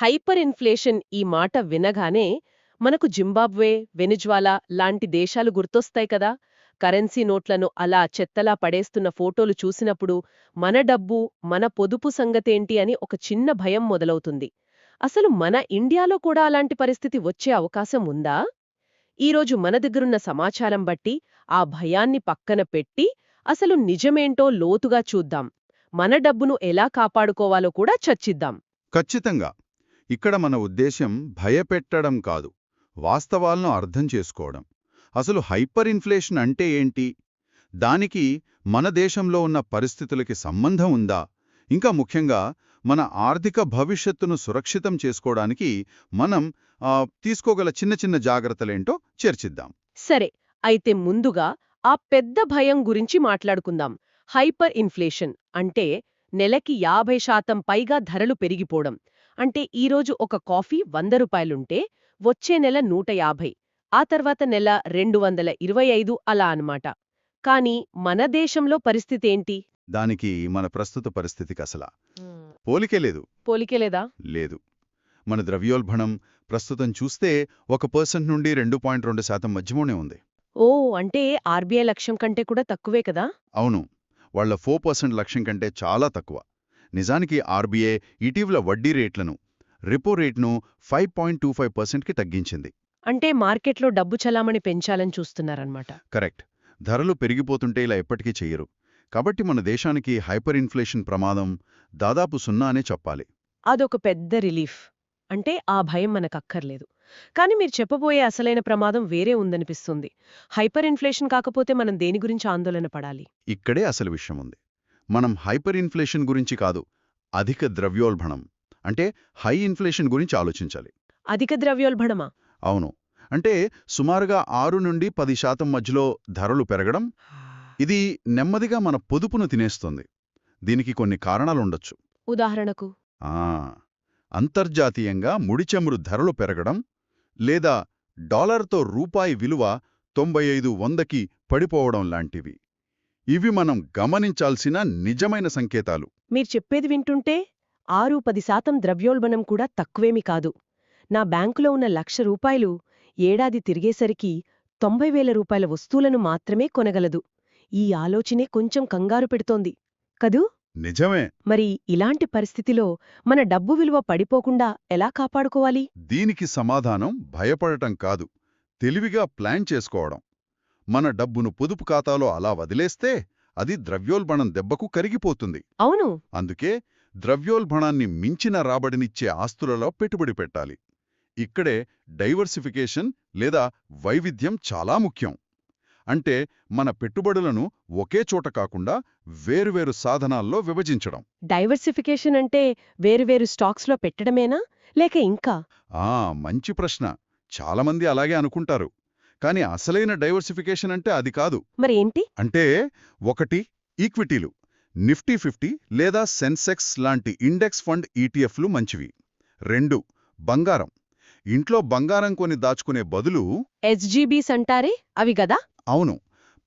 Hyper inflation ఈ మాట వినగానే మనకు జింబాబ్వే వెనిజ్వాలా లాంటి దేశాలు గుర్తొస్తాయి కదా. కరెన్సీ నోట్లను అలా చెత్తలా పడేస్తున్న ఫోటోలు చూసినప్పుడు మన డబ్బు మన పొదుపు సంగతేంటి అని ఒక చిన్న భయం మొదలవుతుంది. అసలు మన ఇండియాలో కూడా అలాంటి పరిస్థితి వచ్చే అవకాశం ఉందా? ఈరోజు మన దగ్గరున్న సమాచారం బట్టి ఆ భయాన్ని పక్కన పెట్టి అసలు నిజమేంటో లోతుగా చూద్దాం. మన డబ్బును ఎలా కాపాడుకోవాలో కూడా చర్చిద్దాం. ఖచ్చితంగా. ఇక్కడ మన ఉద్దేశ్యం భయపెట్టడం కాదు వాస్తవాలను అర్థం చేసుకోవడం. అసలు హైపర్ ఇన్ఫ్లేషన్ అంటే ఏంటి? దానికి మన దేశంలో ఉన్న పరిస్థితులకి సంబంధం ఉందా? ఇంకా ముఖ్యంగా మన ఆర్థిక భవిష్యత్తును సురక్షితం చేసుకోవడానికి మనం తీసుకోగల చిన్న చిన్న జాగ్రత్తలేంటో చర్చిద్దాం. సరే అయితే ముందుగా ఆ పెద్ద భయం గురించి మాట్లాడుకుందాం. హైపర్ ఇన్ఫ్లేషన్ అంటే నెలకి యాభై శాతం పైగా ధరలు పెరిగిపోవడం. అంటే ఈరోజు ఒక కాఫీ వంద రూపాయలుంటే వచ్చే నెల నూట యాభై ఆ తర్వాత నెల రెండు వందల ఇరవై ఐదు అలా అన్నమాట. కానీ మన దేశంలో పరిస్థితి ఏంటి? దానికి మన ప్రస్తుత పరిస్థితికి అసలా పోలికే లేదు. పోలికేలేదా లేదు? మన ద్రవ్యోల్బణం ప్రస్తుతం చూస్తే ఒక పర్సెంట్ నుండి రెండు పాయింట్ రెండు శాతం మధ్యలోనే ఉంది. ఓ అంటే ఆర్బీఐ లక్ష్యం కంటే కూడా తక్కువే కదా? అవును. వాళ్ళ ఫోర్ పర్సెంట్ లక్ష్యం కంటే చాలా తక్కువ. నిజానికి ఆర్బీఐ ఇటీవల వడ్డీ రేట్లను రిపో రేట్ను ఫైవ్ పాయింట్ టూ ఫైవ్ పర్సెంట్కి తగ్గించింది. అంటే మార్కెట్లో డబ్బు చలామణి పెంచాలని చూస్తున్నారన్నమాట. కరెక్ట్. ధరలు పెరిగిపోతుంటే ఇలా ఎప్పటికీ చెయ్యరు. కాబట్టి మన దేశానికి హైపర్ ఇన్ఫ్లేషన్ ప్రమాదం దాదాపు సున్నా అనే చెప్పాలి. అదొక పెద్ద రిలీఫ్. అంటే ఆ భయం మనకక్కర్లేదు. కానీ మీరు చెప్పబోయే అసలైన ప్రమాదం వేరే ఉందనిపిస్తుంది. హైపర్ ఇన్ఫ్లేషన్ కాకపోతే మనం దేని గురించి ఆందోళన పడాలి? ఇక్కడే అసలు విషయం ఉంది. మనం హైపర్ ఇన్ఫ్లేషన్ గురించి కాదు అధిక ద్రవ్యోల్బణం. అంటే హై ఇన్ఫ్లేషన్ గురించి ఆలోచించాలి. అధిక ద్రవ్యోల్బణమా? అవును. అంటే సుమారుగా ఆరు నుండి పది శాతం మధ్యలో ధరలు పెరగడం ఇది నెమ్మదిగా మన పొదుపును తినేస్తుంది. దీనికి కొన్ని కారణాలుండొచ్చు ఉదాహరణకు? ఆ అంతర్జాతీయంగా ముడిచమురు ధరలు పెరగడం లేదా డాలర్తో రూపాయి విలువ తొంభై ఐదు వందకి పడిపోవడం లాంటివి. ఇవి మనం గమనించాల్సిన నిజమైన సంకేతాలు. మీరు చెప్పేది వింటుంటే ఆరు పది శాతం ద్రవ్యోల్బణం కూడా తక్కువేమీ కాదు. నా బ్యాంకులో ఉన్న లక్ష రూపాయలు ఏడాది తిరిగేసరికి తొంభై వేల రూపాయల వస్తువులను మాత్రమే కొనగలదు. ఈ ఆలోచనే కొంచెం కంగారు పెడుతోంది. కదూ? నిజమే. మరి ఇలాంటి పరిస్థితిలో మన డబ్బు విలువ పడిపోకుండా ఎలా కాపాడుకోవాలి? దీనికి సమాధానం భయపడటం కాదు. తెలివిగా ప్లాన్ చేసుకోవడం. మన డబ్బును పొదుపు ఖాతాలో అలా వదిలేస్తే అది ద్రవ్యోల్బణం దెబ్బకు కరిగిపోతుంది. అవును. అందుకే ద్రవ్యోల్బణాన్ని మించిన రాబడినిచ్చే ఆస్తులలో పెట్టుబడి పెట్టాలి. ఇక్కడే డైవర్సిఫికేషన్ లేదా వైవిధ్యం చాలా ముఖ్యం. అంటే మన పెట్టుబడులను ఒకే చోట కాకుండా వేరువేరు సాధనాల్లో విభజించడం. డైవర్సిఫికేషన్ అంటే వేరువేరు స్టాక్స్లో పెట్టడమేనా? లేక ఇంకా? ఆ! మంచి ప్రశ్న. చాలామంది అలాగే అనుకుంటారు. కానీ అసలైన డైవర్సిఫికేషన్ అంటే అది కాదు. మరి ఏంటి అంటే ఒకటి ఈక్విటీలు నిఫ్టీ ఫిఫ్టీ లేదా సెన్సెక్స్ లాంటి ఇండెక్స్ ఫండ్ ఈటీఎఫ్లు మంచివి. రెండు బంగారం ఇంట్లో బంగారం కొని దాచుకునే బదులు ఎస్జీబీస్ అంటారే? అవి గదా? అవును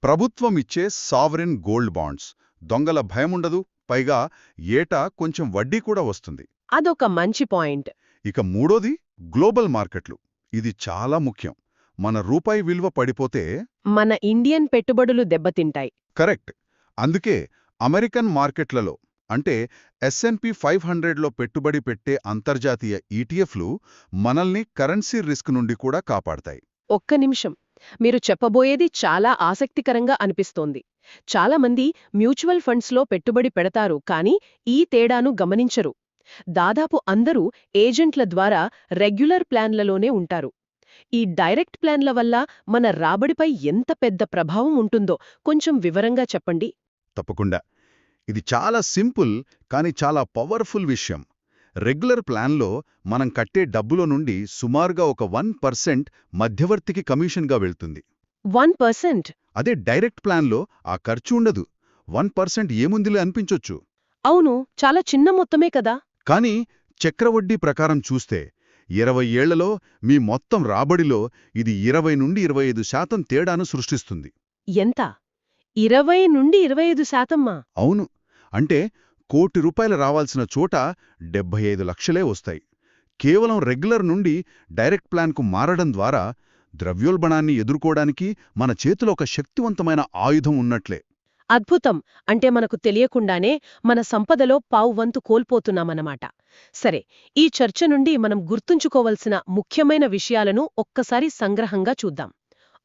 ప్రభుత్వం ఇచ్చే సావరిన్ గోల్డ్ బాండ్స్. దొంగల భయముండదు పైగా ఏటా కొంచెం వడ్డీ కూడా వస్తుంది. అదొక మంచి పాయింట్. ఇక మూడోది గ్లోబల్ మార్కెట్లు. ఇది చాలా ముఖ్యం. మన రూపాయి విలువ పడిపోతే మన ఇండియన్ పెట్టుబడులు దెబ్బతింటాయి. కరెక్ట్. అందుకే అమెరికన్ మార్కెట్లలో అంటే ఎస్ఎన్పి ఫైవ్ హండ్రెడ్లో పెట్టుబడి పెట్టే అంతర్జాతీయ ఈటీఎఫ్లు మనల్ని కరెన్సీ రిస్క్ నుండి కూడా కాపాడతాయి. ఒక్క నిమిషం. మీరు చెప్పబోయేది చాలా ఆసక్తికరంగా అనిపిస్తోంది. చాలామంది మ్యూచువల్ ఫండ్స్లో పెట్టుబడి పెడతారు కానీ ఈ తేడాను గమనించరు. దాదాపు అందరూ ఏజెంట్ల ద్వారా రెగ్యులర్ ప్లాన్లలోనే ఉంటారు. ఈ డైరెక్ట్ ప్లాన్ల వల్ల మన రాబడిపై ఎంత పెద్ద ప్రభావం ఉంటుందో కొంచెం వివరంగా చెప్పండి. తప్పకుండా. ఇది చాలా సింపుల్ కానీ చాలా పవర్ఫుల్ విషయం. రెగ్యులర్ ప్లాన్లో మనం కట్టే డబ్బులో నుండి సుమారుగా ఒక వన్ పర్సెంట్ మధ్యవర్తికి కమిషన్గా వెళ్తుంది. One percent? అదే డైరెక్ట్ ప్లాన్లో ఆ ఖర్చు ఉండదు. వన్ పర్సెంట్ ఏముందిలే అనిపించొచ్చు. అవును చాలా చిన్న మొత్తమే కదా. కానీ చక్రవడ్డీ ప్రకారం చూస్తే ఇరవై ఏళ్ళలో మీ మొత్తం రాబడిలో ఇది ఇరవై నుండి ఇరవై ఐదు శాతం తేడాను సృష్టిస్తుంది. ఎంత? ఇరవై నుండి ఇరవై ఐదు శాతమ్మా? అవును. అంటే కోటి రూపాయలు రావాల్సిన చోట డెబ్బై ఐదు లక్షలే వస్తాయి. కేవలం రెగ్యులర్ నుండి డైరెక్ట్ ప్లాన్కు మారడం ద్వారా ద్రవ్యోల్బణాన్ని ఎదుర్కోవడానికి మన చేతిలో ఒక శక్తివంతమైన ఆయుధం ఉన్నట్లే. అద్భుతం. అంటే మనకు తెలియకుండానే మన సంపదలో పావువంతు కోల్పోతున్నామన్నమాట. సరే ఈ చర్చ నుండి మనం గుర్తుంచుకోవలసిన ముఖ్యమైన విషయాలను ఒక్కసారి సంగ్రహంగా చూద్దాం.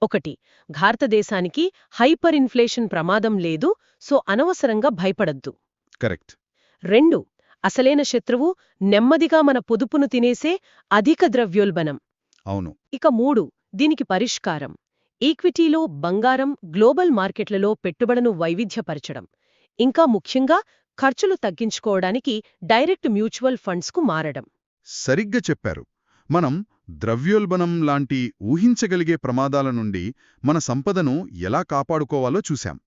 ఒకటి భారతదేశానికి హైపర్ ఇన్ఫ్లేషన్ ప్రమాదం లేదు సో అనవసరంగా భయపడద్దు. కరెక్ట్. రెండు అసలైన శత్రువు నెమ్మదిగా మన పొదుపును తినేసే అధిక ద్రవ్యోల్బణం. అవును. ఇక మూడు దీనికి పరిష్కారం. ఈక్విటీలో బంగారం గ్లోబల్ మార్కెట్లలో పెట్టుబడును వైవిధ్యపరచడం. ఇంకా ముఖ్యంగా ఖర్చులు తగ్గించుకోవడానికి డైరెక్ట్ మ్యూచువల్ ఫండ్స్కు మారడం. సరిగ్గా చెప్పారు. మనం ద్రవ్యోల్బణం లాంటి ఊహించగలిగే ప్రమాదాల నుండి మన సంపదను ఎలా కాపాడుకోవాలో చూశాం.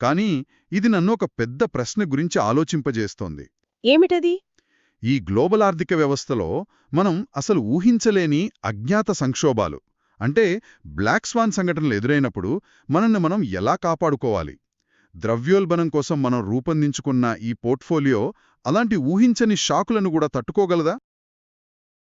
కానీ ఇది నన్ను ఒక పెద్ద ప్రశ్న గురించి ఆలోచింపజేస్తోంది. ఏమిటది? ఈ గ్లోబల్ ఆర్థిక వ్యవస్థలో మనం అసలు ఊహించలేని అజ్ఞాత సంక్షోభాలు. అంటే బ్లాక్ స్వాన్ సంఘటనలు ఎదురైనప్పుడు మనల్ని మనం ఎలా కాపాడుకోవాలి? ద్రవ్యోల్బణం కోసం మనం రూపొందించుకున్న ఈ పోర్ట్ఫోలియో అలాంటి ఊహించని షాకులను కూడా తట్టుకోగలదా?